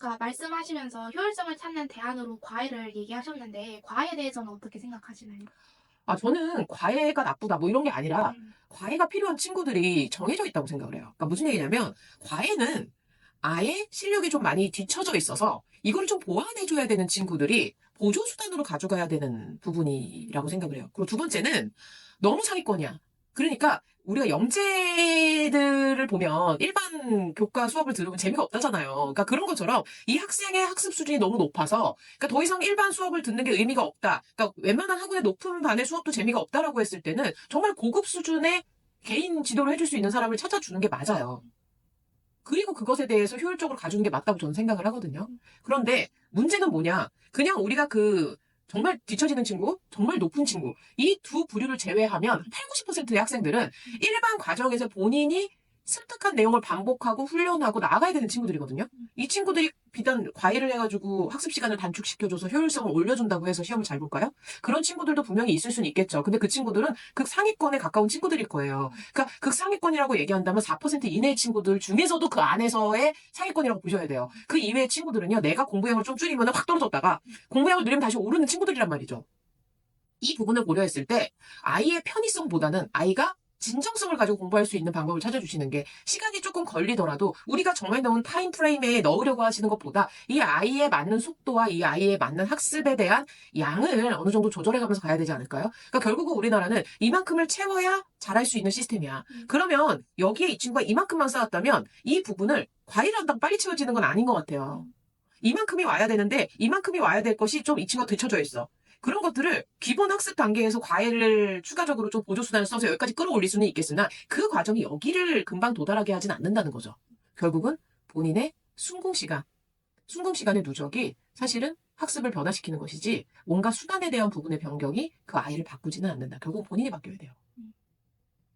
아까 말씀하시면서 효율성을 찾는 대안으로 과외를 얘기하셨는데 과외에 대해서는 어떻게 생각하시나요? 아, 저는 과외가 나쁘다 뭐 이런 게 아니라 음, 과외가 필요한 친구들이 정해져 있다고 생각을 해요. 그러니까 무슨 얘기냐면 과외는 아예 실력이 좀 많이 뒤처져 있어서 이걸 좀 보완해줘야 되는 친구들이 보조 수단으로 가져가야 되는 부분이라고 생각을 해요. 그리고 두 번째는 너무 상위권이야. 그러니까 우리가 영재들을 보면 일반 교과 수업을 들으면 재미가 없다잖아요. 그러니까 그런 것처럼 이 학생의 학습 수준이 너무 높아서 그러니까 더 이상 일반 수업을 듣는 게 의미가 없다. 그러니까 웬만한 학원의 높은 반의 수업도 재미가 없다라고 했을 때는 정말 고급 수준의 개인 지도를 해줄 수 있는 사람을 찾아주는 게 맞아요. 그리고 그것에 대해서 효율적으로 가주는 게 맞다고 저는 생각을 하거든요. 그런데 문제는 뭐냐? 그냥 우리가 그 정말 뒤처지는 친구, 정말 높은 친구, 이 두 부류를 제외하면 8, 90%의 학생들은 일반 과정에서 본인이 습득한 내용을 반복하고 훈련하고 나가야 되는 친구들이거든요. 이 친구들이 비단 과외를 해가지고 학습 시간을 단축시켜줘서 효율성을 올려준다고 해서 시험을 잘 볼까요? 그런 친구들도 분명히 있을 수는 있겠죠. 근데 그 친구들은 극상위권에 가까운 친구들일 거예요. 그러니까 극상위권이라고 얘기한다면 4% 이내의 친구들 중에서도 그 안에서의 상위권이라고 보셔야 돼요. 그 이외의 친구들은요, 내가 공부량을 좀 줄이면 확 떨어졌다가 공부량을 늘리면 다시 오르는 친구들이란 말이죠. 이 부분을 고려했을 때 아이의 편의성보다는 아이가 진정성을 가지고 공부할 수 있는 방법을 찾아주시는 게 시간이 조금 걸리더라도 우리가 정해놓은 타임 프레임에 넣으려고 하시는 것보다 이 아이에 맞는 속도와 이 아이에 맞는 학습에 대한 양을 어느 정도 조절해가면서 가야 되지 않을까요? 그러니까 결국은 우리나라는 이만큼을 채워야 잘할 수 있는 시스템이야. 음. 그러면 여기에 이 친구가 이만큼만 쌓았다면 이 부분을 과일 한당 빨리 채워지는 건 아닌 것 같아요. 이만큼이 와야 되는데 이만큼이 와야 될 것이 좀 이 친구가 뒤쳐져 있어. 그런 것들을 기본 학습 단계에서 과외를 추가적으로 좀 보조수단을 써서 여기까지 끌어올릴 수는 있겠으나 그 과정이 여기를 금방 도달하게 하진 않는다는 거죠. 결국은 본인의 순공 시간, 순공 시간의 누적이 사실은 학습을 변화시키는 것이지 뭔가 수단에 대한 부분의 변경이 그 아이를 바꾸지는 않는다. 결국 본인이 바뀌어야 돼요.